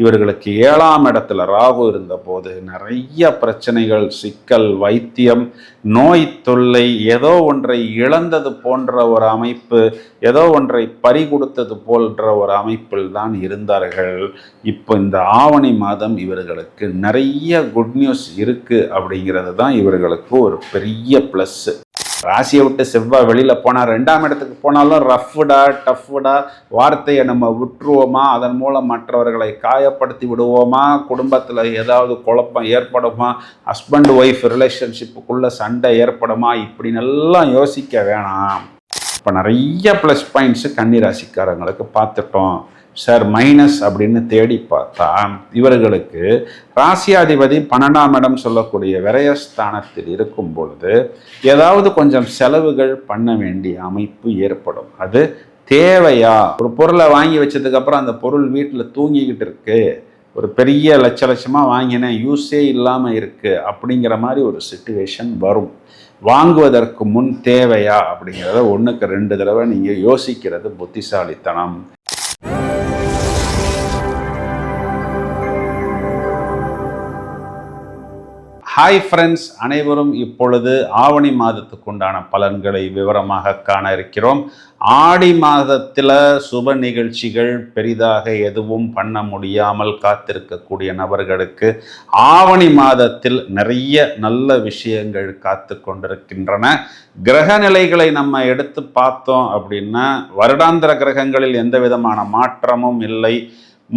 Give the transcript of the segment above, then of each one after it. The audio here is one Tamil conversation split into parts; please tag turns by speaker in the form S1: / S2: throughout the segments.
S1: இவர்களுக்கு ஏழாம் இடத்துல ராகு இருந்தபோது நிறைய பிரச்சனைகள் சிக்கல் வைத்தியம் நோய் தொல்லை ஏதோ ஒன்றை இழந்தது போன்ற ஒரு அமைப்பு ஏதோ ஒன்றை பறி கொடுத்தது போன்ற ஒரு அமைப்பில் தான் இருந்தார்கள். இப்போ இந்த ஆவணி மாதம் இவர்களுக்கு நிறைய குட் நியூஸ் இருக்குது அப்படிங்கிறது தான் இவர்களுக்கு ஒரு பெரிய ப்ளஸ்ஸு ராசியை விட்டு செவ்வாய் வெளியில் போனால் ரெண்டாம் இடத்துக்கு போனாலும் ரஃப்டா டஃப்டா வார்த்தையை நம்ம விட்டுருவோமா? அதன் மூலம் மற்றவர்களை காயப்படுத்தி விடுவோமா? குடும்பத்தில் ஏதாவது குழப்பம் ஏற்படுமா? ஹஸ்பண்ட் ஒய்ஃப் ரிலேஷன்ஷிப்புக்குள்ளே சண்டை ஏற்படுமா? இப்படின்னு எல்லாம் யோசிக்க வேணாம். இப்போ நிறைய ப்ளஸ் பாயிண்ட்ஸு கன்னிராசிக்காரங்களுக்கு பார்த்துட்டோம். சார் மைனஸ் அப்படின்னு தேடி பார்த்தா இவர்களுக்கு ராசியாதிபதி பன்னெண்டாம் இடம் சொல்லக்கூடிய விரயஸ்தானத்தில் இருக்கும் பொழுது ஏதாவது கொஞ்சம் செலவுகள் பண்ண வேண்டிய அமைப்பு ஏற்படும். அது தேவையா? ஒரு பொருளை வாங்கி வச்சதுக்கப்புறம் அந்த பொருள் வீட்டில் தூங்கிக்கிட்டு இருக்கு. ஒரு பெரிய லட்ச லட்சமாக வாங்கினேன் யூஸே இல்லாமல் இருக்குது அப்படிங்கிற மாதிரி ஒரு சுச்சுவேஷன் வரும். வாங்குவதற்கு முன் தேவையா அப்படிங்கிறத ஒன்றுக்கு ரெண்டு தடவை நீங்கள் யோசிக்கிறது புத்திசாலித்தனம். ஹாய் ஃப்ரெண்ட்ஸ் அனைவரும் இப்பொழுது ஆவணி மாதத்துக்கு உண்டான பலன்களை விவரமாக காண இருக்கிறோம். ஆடி மாதத்தில் சுப நிகழ்ச்சிகள் பெரிதாக எதுவும் பண்ண முடியாமல் காத்திருக்கக்கூடிய நபர்களுக்கு ஆவணி மாதத்தில் நிறைய நல்ல விஷயங்கள் காத்து கொண்டிருக்கின்றன. கிரக நிலைகளை நம்ம எடுத்து பார்த்தோம் அப்படின்னா வருடாந்திர கிரகங்களில் எந்த விதமான மாற்றமும் இல்லை.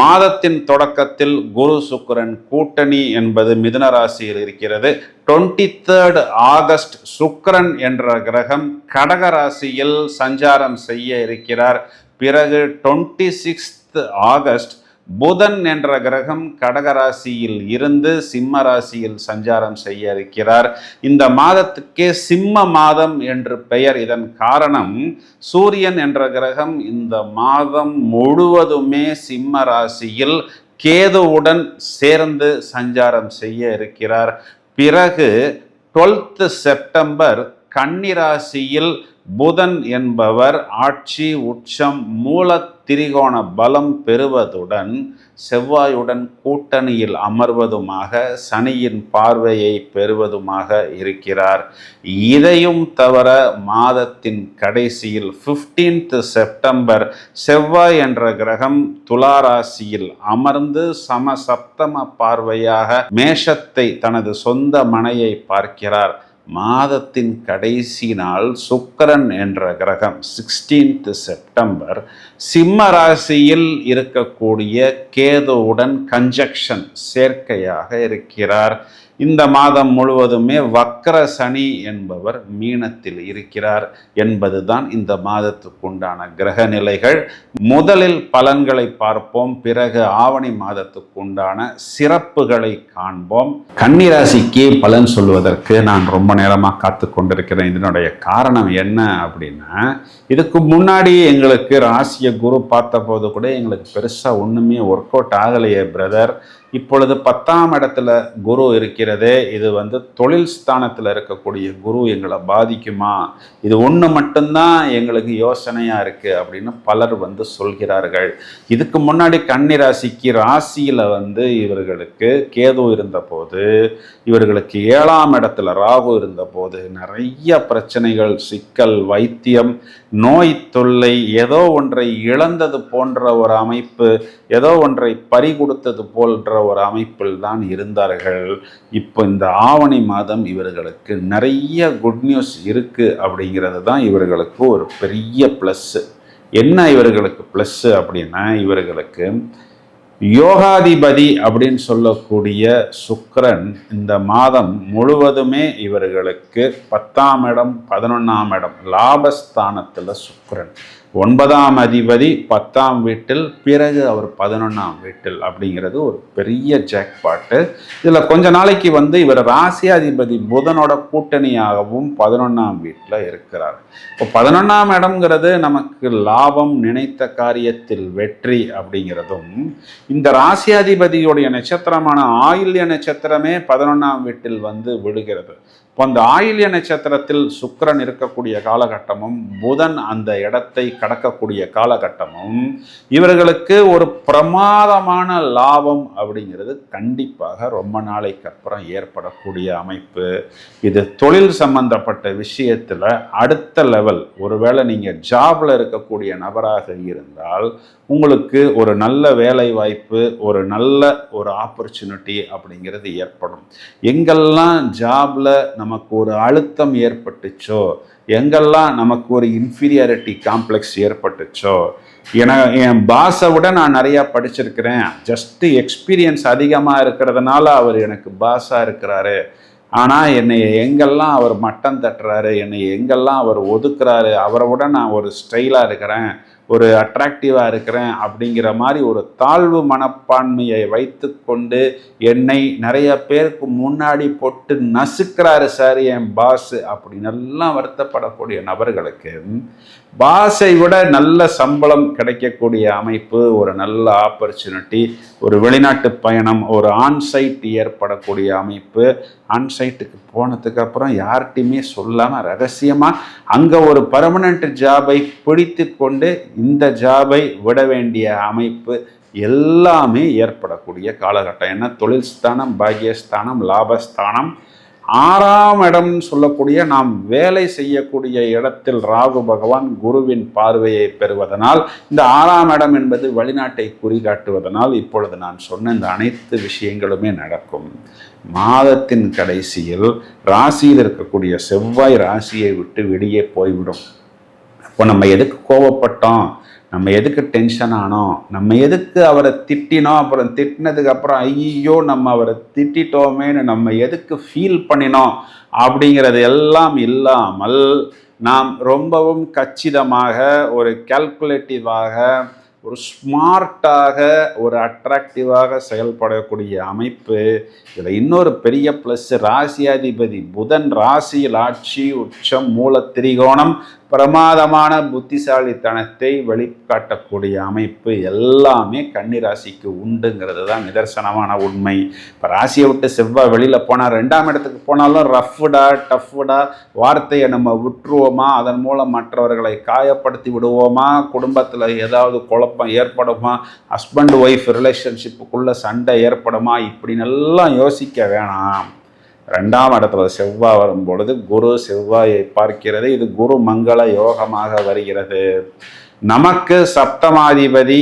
S1: மாதத்தின் தொடக்கத்தில் குரு சுக்கரன் கூட்டணி என்பது மிதுன ராசியில் இருக்கிறது. டுவெண்ட்டி தேர்ட் ஆகஸ்ட் சுக்கரன் என்ற கிரகம் கடக ராசியில் சஞ்சாரம் செய்ய இருக்கிறார். பிறகு டுவெண்ட்டி சிக்ஸ்த் ஆகஸ்ட் புதன் என்ற கிரகம் கடகராசியில் இருந்து சிம்ம ராசியில் சஞ்சாரம் செய்ய இருக்கிறார். இந்த மாதத்துக்கே சிம்ம மாதம் என்று பெயர். இதன் காரணம் சூரியன் என்ற கிரகம் இந்த மாதம் முழுவதுமே சிம்ம ராசியில் கேதுவுடன் சேர்ந்து சஞ்சாரம் செய்ய இருக்கிறார். பிறகு டுவெல்த் செப்டம்பர் கன்னிராசியில் புதன் என்பவர் ஆட்சி உச்சம் மூல திரிகோண பலம் பெறுவதுடன் செவ்வாயுடன் கூட்டணியில் அமர்வதுமாக சனியின் பார்வையை பெறுவதுமாக இருக்கிறார். இதையும் தவிர மாதத்தின் கடைசியில் 15th செப்டம்பர் செவ்வாய் என்ற கிரகம் துளாராசியில் அமர்ந்து சம சப்தம பார்வையாக மேஷத்தை தனது சொந்த மனையை பார்க்கிறார். மாதத்தின் கடைசி நாள் சுக்கரன் என்ற கிரகம் 16th செப்டம்பர் சிம்ம ராசியில் இருக்கக்கூடிய கேதுவுடன் கன்ஜக்ஷன் சேர்க்கையாக இருக்கிறார். இந்த மாதம் முழுவதுமே வக்கர சனி என்பவர் மீனத்தில் இருக்கிறார் என்பதுதான் இந்த மாதத்துக்குண்டான கிரக நிலைகள். முதலில் பலன்களை பார்ப்போம் பிறகு ஆவணி மாதத்துக்குண்டான சிறப்புகளை காண்போம். கன்னிராசிக்கு பலன் சொல்வதற்கு நான் ரொம்ப நேரமாக காத்து கொண்டிருக்கிறேன். இதனுடைய காரணம் என்ன அப்படின்னா இதுக்கு முன்னாடி எங்களுக்கு ராசிய குரு பார்த்த போது கூட எங்களுக்கு பெருசாக ஒன்றுமே ஒர்க் அவுட் ஆகலையே பிரதர் இப்பொழுது பத்தாம் இடத்துல குரு இருக்கிறதே இது வந்து தொழில் ஸ்தானத்தில் இருக்கக்கூடிய குரு எங்களை பாதிக்குமா? இது ஒன்று மட்டும்தான் எங்களுக்கு யோசனையாக இருக்குது அப்படின்னு பலர் வந்து சொல்கிறார்கள். இதுக்கு முன்னாடி கன்னி ராசிக்கு ராசியில் வந்து இவர்களுக்கு கேது இருந்தபோது இவர்களுக்கு ஏழாம் இடத்துல ராகு இருந்தபோது நிறைய பிரச்சனைகள் சிக்கல் வைத்தியம் நோய் தொல்லை ஏதோ ஒன்றை இழந்தது போன்ற ஒரு அமைப்பு ஏதோ ஒன்றை பறி கொடுத்தது போன்ற ஒரு அமைப்பில் தான் இருந்தார்கள். இப்போ இந்த ஆவணி மாதம் இவர்களுக்கு நிறைய குட் நியூஸ் இருக்குது அப்படிங்கிறது தான் இவர்களுக்கு ஒரு பெரிய ப்ளஸ்ஸு என்ன இவர்களுக்கு ப்ளஸ்ஸு அப்படின்னா இவர்களுக்கு யோகாதிபதி அப்படின்னு சொல்லக்கூடிய சுக்கரன் இந்த மாதம் முழுவதுமே இவர்களுக்கு பத்தாம் இடம் பதினொன்றாம் இடம் லாபஸ்தானத்தில் சுக்கரன். ஒன்பதாம் அதிபதி பத்தாம் வீட்டில் பிறகு அவர் பதினொன்றாம் வீட்டில் அப்படிங்கிறது ஒரு பெரிய ஜாக்பாட்டு இதில் கொஞ்ச நாளைக்கு வந்து இவர் ராசியாதிபதி புதனோட கூட்டணியாகவும் பதினொன்றாம் வீட்டில் இருக்கிறார். இப்போ பதினொன்றாம் இடம்ங்கிறது நமக்கு லாபம் நினைத்த காரியத்தில் வெற்றி அப்படிங்கிறதும் இந்த ராசியாதிபதியுடைய நட்சத்திரமான ஆயுள்ய நட்சத்திரமே பதினொன்றாம் வீட்டில் வந்து விழுகிறது. இப்போ அந்த ஆயில்ய நட்சத்திரத்தில் சுக்கரன் இருக்கக்கூடிய காலகட்டமும் புதன் அந்த இடத்தை கடக்கக்கூடிய காலகட்டமும் இவர்களுக்கு ஒரு பிரமாதமான லாபம் அப்படிங்கிறது கண்டிப்பாக ரொம்ப நாளைக்கு அப்புறம் ஏற்படக்கூடிய அமைப்பு. இது தொழில் சம்பந்தப்பட்ட விஷயத்தில் அடுத்த லெவல் ஒருவேளை நீங்கள் ஜாபில் இருக்கக்கூடிய நபராக இருந்தால் உங்களுக்கு ஒரு நல்ல வேலை வாய்ப்பு ஒரு நல்ல ஒரு ஆப்பர்ச்சுனிட்டி அப்படிங்கிறது ஏற்படும். எங்கெல்லாம் ஜாபில் நமக்கு ஒரு அழுத்தம் ஏற்பட்டுச்சோ? எங்கெல்லாம் நமக்கு ஒரு இன்ஃபீரியாரிட்டி காம்ப்ளெக்ஸ் ஏற்பட்டுச்சோ? என என் பாஸை விட நான் நிறையா படிச்சிருக்கிறேன். ஜஸ்ட்டு எக்ஸ்பீரியன்ஸ் அதிகமாக இருக்கிறதுனால அவர் எனக்கு பாஸாக இருக்கிறாரு. ஆனால் என்னை எங்கெல்லாம் அவர் மட்டம் தட்டுறாரு என்னை எங்கெல்லாம் அவர் ஒதுக்குறாரு அவரை விட நான் ஒரு ஸ்டைலாக இருக்கிறேன். ஒரு அட்ராக்டிவாக இருக்கிறேன் அப்படிங்கிற மாதிரி ஒரு தாழ்வு மனப்பான்மையை வைத்து கொண்டு என்னை நிறைய பேருக்கு முன்னாடி போட்டு நசுக்கிறாரு சார் என் பாஸ் அப்படின்னு எல்லாம் வருத்தப்படக்கூடிய நபர்களுக்கு பாஸை விட நல்ல சம்பளம் கிடைக்கக்கூடிய அமைப்பு ஒரு நல்ல ஆப்பர்ச்சுனிட்டி ஒரு வெளிநாட்டு பயணம் ஒரு ஆன்சைட் ஏற்படக்கூடிய அமைப்பு. ஆன்சைட்டுக்கு போனதுக்கு அப்புறம் யார்கிட்டையுமே சொல்லாமல் ரகசியமாக அங்கே ஒரு பர்மனண்ட் ஜாபை பிடித்து கொண்டு இந்த ஜாபை விட வேண்டிய அமைப்பு எல்லாமே ஏற்படக்கூடிய காலகட்டம். ஏன்னா தொழில் ஸ்தானம் பாக்கியஸ்தானம் லாபஸ்தானம் ஆறாம் இடம் சொல்லக்கூடிய நாம் வேலை செய்யக்கூடிய இடத்தில் ராகு பகவான் குருவின் பார்வையை பெறுவதனால் இந்த ஆறாம் இடம் என்பது வெளிநாட்டை குறிகாட்டுவதனால் இப்பொழுது நான் சொன்ன இந்த அனைத்து விஷயங்களுமே நடக்கும். மாதத்தின் கடைசியில் ராசியில் இருக்கக்கூடிய செவ்வாய் ராசியை விட்டு வெளியே போய்விடும். அப்போ நம்ம எதுக்கு கோவப்பட்டோம்? நம்ம எதுக்கு டென்ஷன் ஆனோம்? நம்ம எதுக்கு அவரை திட்டினோம்? அப்புறம் திட்டினதுக்கு அப்புறம் ஐயோ நம்ம அவரை திட்டிட்டோமேன்னு நம்ம எதுக்கு ஃபீல் பண்ணினோம்? அப்படிங்கிறது எல்லாம் இல்லாமல் நாம் ரொம்பவும் கச்சிதமாக ஒரு கால்குலேட்டிவாக ஒரு ஸ்மார்ட்டாக ஒரு அட்ராக்டிவாக செயல்படக்கூடிய அமைப்பு. இதில் இன்னொரு பெரிய ப்ளஸ் ராசியாதிபதி புதன் ராசியில் ஆட்சி உச்சம் மூல திரிகோணம் பிரமாதமான புத்திசாலித்தனத்தை வெளிக்காட்டக்கூடிய அமைப்பு எல்லாமே கன்னிராசிக்கு உண்டுங்கிறது தான் நிதர்சனமான உண்மை. இப்போ ராசியை விட்டு செவ்வாய் வெளியில் போனால் ரெண்டாம் இடத்துக்கு போனாலும் ரஃப்டா டஃப்டா வார்த்தையை நம்ம விட்டுருவோமா? அதன் மூலம் மற்றவர்களை காயப்படுத்தி விடுவோமா? குடும்பத்தில் ஏதாவது குழப்பம் ஏற்படுமா? ஹஸ்பண்ட் ஒய்ஃப் ரிலேஷன்ஷிப்புக்குள்ளே சண்டை ஏற்படுமா? இப்படின்னு எல்லாம் யோசிக்க வேணாம். ரெண்டாம் இடத்துல செவ்வாய் வரும் பொழுது குரு செவ்வாயை பார்க்கிறது. இது குரு மங்கள யோகமாக வருகிறது. நமக்கு சப்தமாதிபதி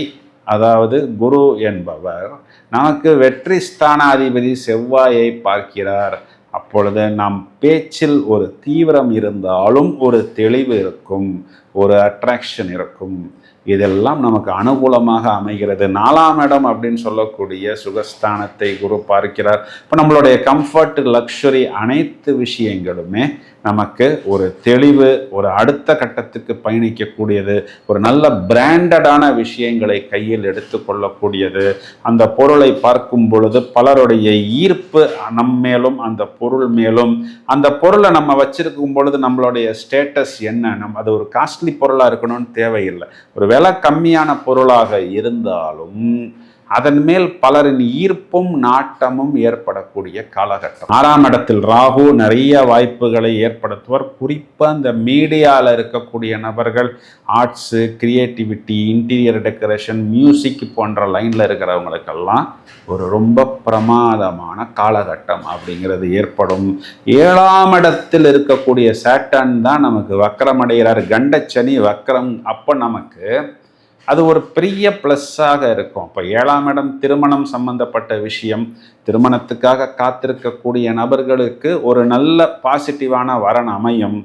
S1: அதாவது குரு என்பவர் நமக்கு வெற்றி ஸ்தானாதிபதி செவ்வாயை பார்க்கிறார். அப்பொழுது நம் பேச்சில் ஒரு தீவிரம் இருந்தாலும் ஒரு தெளிவு இருக்கும். ஒரு அட்ராக்ஷன் இருக்கும். இதெல்லாம் நமக்கு அனுகூலமாக அமைகிறது. நாலாம் இடம் அப்படின்னு சொல்லக்கூடிய சுகஸ்தானத்தை குரு பார்க்கிறார். இப்போ நம்மளுடைய கம்ஃபர்ட் லக்ஸுரி அனைத்து விஷயங்களுமே நமக்கு ஒரு தெளிவு ஒரு அடுத்த கட்டத்துக்கு பயணிக்கக்கூடியது. ஒரு நல்ல பிராண்டடான விஷயங்களை கையில் எடுத்துக்கொள்ளக்கூடியது அந்த பொருளை பார்க்கும் பொழுது பலருடைய ஈர்ப்பு நம் மேலும் அந்த பொருள் மேலும். அந்த பொருளை நம்ம வச்சிருக்கும் பொழுது நம்மளுடைய ஸ்டேட்டஸ் என்ன? நம் அது ஒரு காஸ்ட் காஸ்ட்லி பொருளாக இருக்கணும்னு தேவையில்லை. ஒரு விலை கம்மியான பொருளாக இருந்தாலும் அதன் மேல் பலரின் ஈர்ப்பும் நாட்டமும் ஏற்படக்கூடிய காலகட்டம். ஆறாம் இடத்தில் ராகு நிறைய வாய்ப்புகளை ஏற்படுத்துவார். குறிப்பாக இந்த மீடியாவில் இருக்கக்கூடிய நபர்கள் arts creativity interior decoration music போன்ற லைனில் இருக்கிறவங்களுக்கெல்லாம் ஒரு ரொம்ப பிரமாதமான காலகட்டம் அப்படிங்கிறது ஏற்படும். ஏழாம் இடத்தில் இருக்கக்கூடிய சேட்டன் தான் நமக்கு வக்கரமடைகிறார் கண்டச்சனி வக்கரம் அப்போ நமக்கு அது ஒரு பெரிய ப்ளஸ்ஸாக இருக்கும். இப்போ ஏழாம் இடம் திருமணம் சம்பந்தப்பட்ட விஷயம். திருமணத்துக்காக காத்திருக்கக்கூடிய நபர்களுக்கு ஒரு நல்ல பாசிட்டிவான வரன் அமையும்.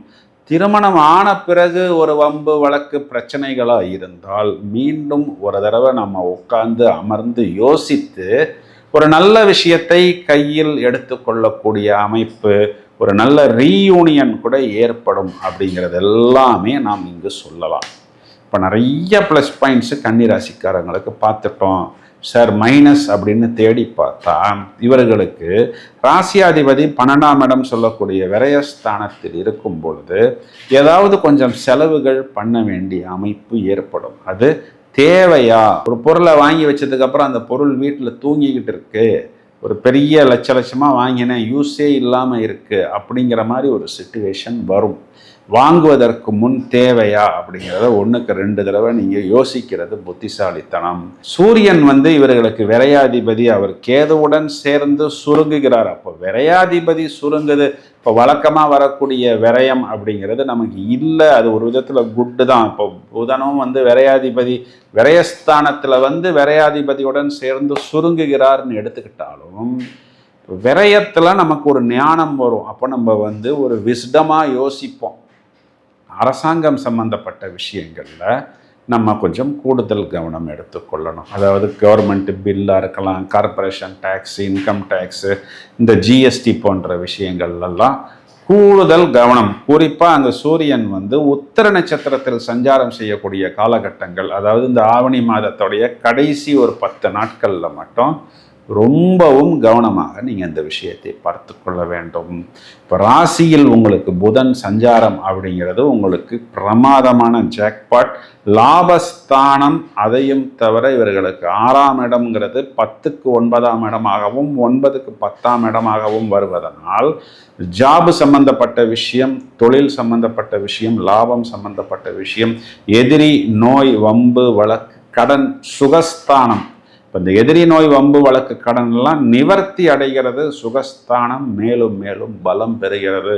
S1: திருமணம் ஆன பிறகு ஒரு வம்பு வழக்கு பிரச்சனைகளாக இருந்தால் மீண்டும் ஒரு தடவை நம்ம உட்கார்ந்து அமர்ந்து யோசித்து ஒரு நல்ல விஷயத்தை கையில் எடுத்துக்கொள்ளக்கூடிய அமைப்பு ஒரு நல்ல ரீயூனியன் கூட ஏற்படும் அப்படிங்கிறது எல்லாமே நாம் இங்கு சொல்லலாம். இப்போ நிறைய ப்ளஸ் பாயிண்ட்ஸு கன்னிராசிக்காரங்களுக்கு பார்த்துட்டோம். சார் மைனஸ் அப்படின்னு தேடி பார்த்தா இவர்களுக்கு ராசியாதிபதி பன்னெண்டாம் இடம் சொல்லக்கூடிய விரயஸ்தானத்தில் இருக்கும் பொழுது ஏதாவது கொஞ்சம் செலவுகள் பண்ண வேண்டிய அமைப்பு ஏற்படும். அது தேவையா? ஒரு பொருளை வாங்கி வச்சதுக்கப்புறம் அந்த பொருள் வீட்டில் தூங்கிக்கிட்டு இருக்கு. ஒரு பெரிய லட்ச லட்சமாக வாங்கினேன் யூஸே இல்லாமல் இருக்குது அப்படிங்கிற மாதிரி ஒரு சுச்சுவேஷன் வரும். வாங்குவதற்கு முன் தேவையா அப்படிங்கிறத ஒன்றுக்கு ரெண்டு தடவை நீங்கள் யோசிக்கிறது புத்திசாலித்தனம். சூரியன் வந்து இவர்களுக்கு விரையாதிபதி. அவர் கேதுவுடன் சேர்ந்து சுருங்குகிறார். அப்போ விரையாதிபதி சுருங்குது. இப்போ வழக்கமாக வரக்கூடிய விரயம் அப்படிங்கிறது நமக்கு இல்லை. அது ஒரு விதத்தில் குட்டு தான். இப்போ புதனும் வந்து விரையாதிபதி. விரயஸ்தானத்தில் வந்து விரையாதிபதியுடன் சேர்ந்து சுருங்குகிறார்னு எடுத்துக்கிட்டாலும் விரயத்தில் நமக்கு ஒரு ஞானம் வரும். அப்போ நம்ம வந்து ஒரு விஸ்டமாக யோசிப்போம். அரசாங்கம் சம்பந்தப்பட்ட விஷயங்களில் நம்ம கொஞ்சம் கூடுதல் கவனம் எடுத்துக்கொள்ளணும். அதாவது கவர்மெண்ட் பில்லாக இருக்கலாம் கார்பரேஷன் டேக்ஸ் இன்கம் டேக்ஸு இந்த ஜிஎஸ்டி போன்ற விஷயங்கள்லாம் கூடுதல் கவனம். குறிப்பாக அந்த சூரியன் வந்து உத்தர நட்சத்திரத்தில் சஞ்சாரம் செய்யக்கூடிய காலகட்டங்கள் அதாவது இந்த ஆவணி மாதத்துடைய கடைசி ஒரு பத்து நாட்களில் மட்டும் ரொம்பவும் கவனமாக நீங்கள் இந்த விஷயத்தை பார்த்து கொள்ள வேண்டும். இப்போ ராசியில் உங்களுக்கு புதன் சஞ்சாரம் அப்படிங்கிறது உங்களுக்கு பிரமாதமான ஜாக்பாட் லாபஸ்தானம் அதையும் தவிர இவர்களுக்கு ஆறாம் இடம்ங்கிறது பத்துக்கு ஒன்பதாம் இடமாகவும் ஒன்பதுக்கு பத்தாம் இடமாகவும் வருவதனால் ஜாபு சம்பந்தப்பட்ட விஷயம் தொழில் சம்பந்தப்பட்ட விஷயம் லாபம் சம்பந்தப்பட்ட விஷயம் எதிரி நோய் வம்பு வழக்கு கடன் சுகஸ்தானம் இப்போ இந்த எதிரி நோய் வம்பு வழக்கு கடன்லாம் நிவர்த்தி அடைகிறது சுகஸ்தானம் மேலும் மேலும் பலம் பெறுகிறது.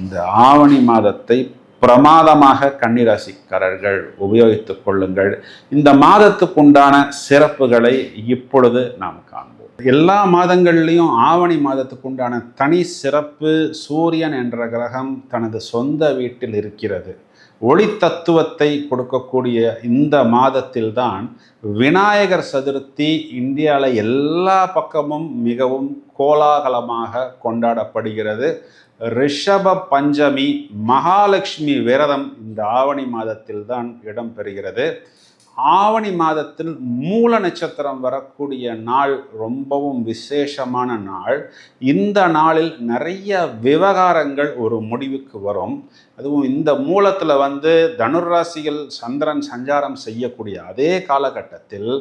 S1: இந்த ஆவணி மாதத்தை பிரமாதமாக கன்னிராசிக்காரர்கள் உபயோகித்துக் கொள்ளுங்கள். இந்த மாதத்துக்குண்டான சிறப்புகளை இப்பொழுது நாம் காண்போம். எல்லா மாதங்கள்லேயும் ஆவணி மாதத்துக்கு உண்டான தனி சிறப்பு சூரியன் என்ற கிரகம் தனது சொந்த வீட்டில் இருக்கிறது. ஒளி தத்துவத்தை கொடுக்கக்கூடிய இந்த மாதத்தில்தான் விநாயகர் சதுர்த்தி இந்தியாவில் எல்லா பக்கமும் மிகவும் கோலாகலமாக கொண்டாடப்படுகிறது. ரிஷப பஞ்சமி மகாலட்சுமி விரதம் இந்த ஆவணி மாதத்தில்தான் இடம்பெறுகிறது. ஆவணி மாதத்தில் மூல நட்சத்திரம் வரக்கூடிய நாள் ரொம்பவும் விசேஷமான நாள். இந்த நாளில் நிறைய விவகாரங்கள் ஒரு முடிவுக்கு வரும். அதுவும் இந்த மூலத்தில் வந்து தனுராசிகள் சந்திரன் சஞ்சாரம் செய்யக்கூடிய அதே காலகட்டத்தில்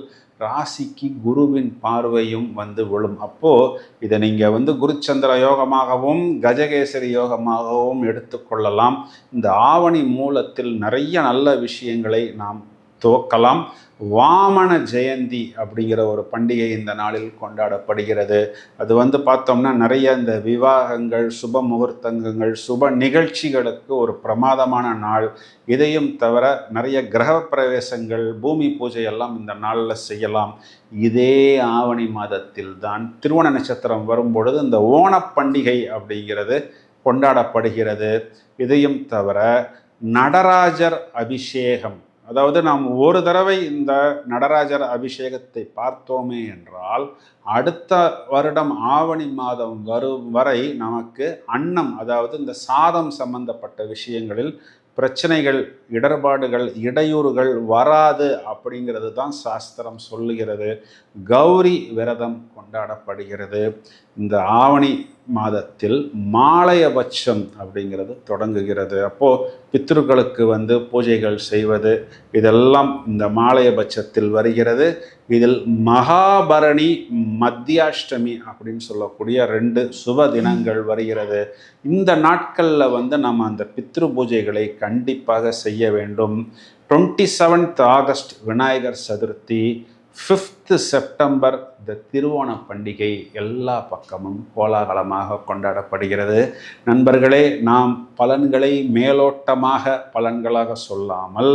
S1: ராசிக்கு குருவின் பார்வையும் வந்து விழும். அப்போது இதை நீங்கள் வந்து குருச்சந்திர யோகமாகவும் கஜகேசரி யோகமாகவும் எடுத்துக்கொள்ளலாம் இந்த ஆவணி மூலத்தில் நிறைய நல்ல விஷயங்களை நாம் துவக்கலாம் வாமன ஜெயந்தி அப்படிங்கிற ஒரு பண்டிகை இந்த நாளில் கொண்டாடப்படுகிறது. அது வந்து பார்த்தோம்னா நிறைய இந்த விவாகங்கள் சுப முகூர்த்தங்கள் சுப நிகழ்ச்சிகளுக்கு ஒரு பிரமாதமான நாள். இதையும் தவிர நிறைய கிரக பிரவேசங்கள் பூமி பூஜை எல்லாம் இந்த நாளில் செய்யலாம். இதே ஆவணி மாதத்தில் தான் திருவண நட்சத்திரம் வரும்பொழுது இந்த ஓணப்பண்டிகை அப்படிங்கிறது கொண்டாடப்படுகிறது. இதையும் தவிர நடராஜர் அபிஷேகம் அதாவது நாம் ஒரு தடவை இந்த நடராஜர் அபிஷேகத்தை பார்த்தோமே என்றால் அடுத்த வருடம் ஆவணி மாதம் வரும் வரை நமக்கு அன்னம் அதாவது இந்த சாதம் சம்பந்தப்பட்ட விஷயங்களில் பிரச்சனைகள் இடர்பாடுகள் இடையூறுகள் வராது அப்படிங்கிறது தான் சாஸ்திரம் சொல்லுகிறது. கௌரி விரதம் கொண்டாடப்படுகிறது. இந்த ஆவணி மாதத்தில் மாலையபட்சம் அப்படிங்கிறது தொடங்குகிறது. அப்போது பித்ருக்களுக்கு வந்து பூஜைகள் செய்வது இதெல்லாம் இந்த மாலையபட்சத்தில் வருகிறது. இதில் மகாபரணி மத்தியாஷ்டமி அப்படின்னு சொல்லக்கூடிய ரெண்டு சுப தினங்கள் வருகிறது. இந்த நாட்களில் வந்து நம்ம அந்த பித்ரு பூஜைகளை கண்டிப்பாக செய்ய வேண்டும். Twenty seventh August Vinayagar Chaturthi fifth September இந்த திருவோண பண்டிகை எல்லா பக்கமும் கோலாகலமாக கொண்டாடப்படுகிறது. நண்பர்களே நாம் பலன்களை மேலோட்டமாக பலன்களாக சொல்லாமல்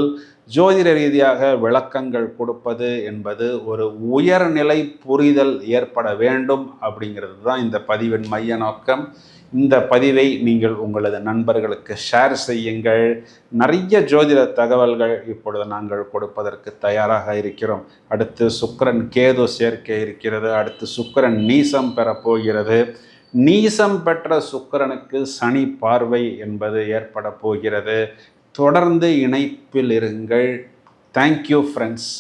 S1: ஜோதிட ரீதியாக விளக்கங்கள் கொடுப்பது என்பது ஒரு உயர்நிலை புரிதல் ஏற்பட வேண்டும் அப்படிங்கிறது தான் இந்த பதிவின் மைய நோக்கம். இந்த பதிவை நீங்கள் உங்களது நண்பர்களுக்கு ஷேர் செய்யுங்கள். நிறைய ஜோதிட தகவல்கள் இப்பொழுது நாங்கள் கொடுப்பதற்கு தயாராக இருக்கிறோம். அடுத்து சுக்கரன் கேது சேர்க்க இருக்கிறது. அடுத்து சுக்கரன் நீசம் பெறப்போகிறது நீசம் பெற்ற சுக்கரனுக்கு சனி பார்வை என்பது ஏற்பட போகிறது. தொடர்ந்து இணைப்பில் இருங்கள். Thank you friends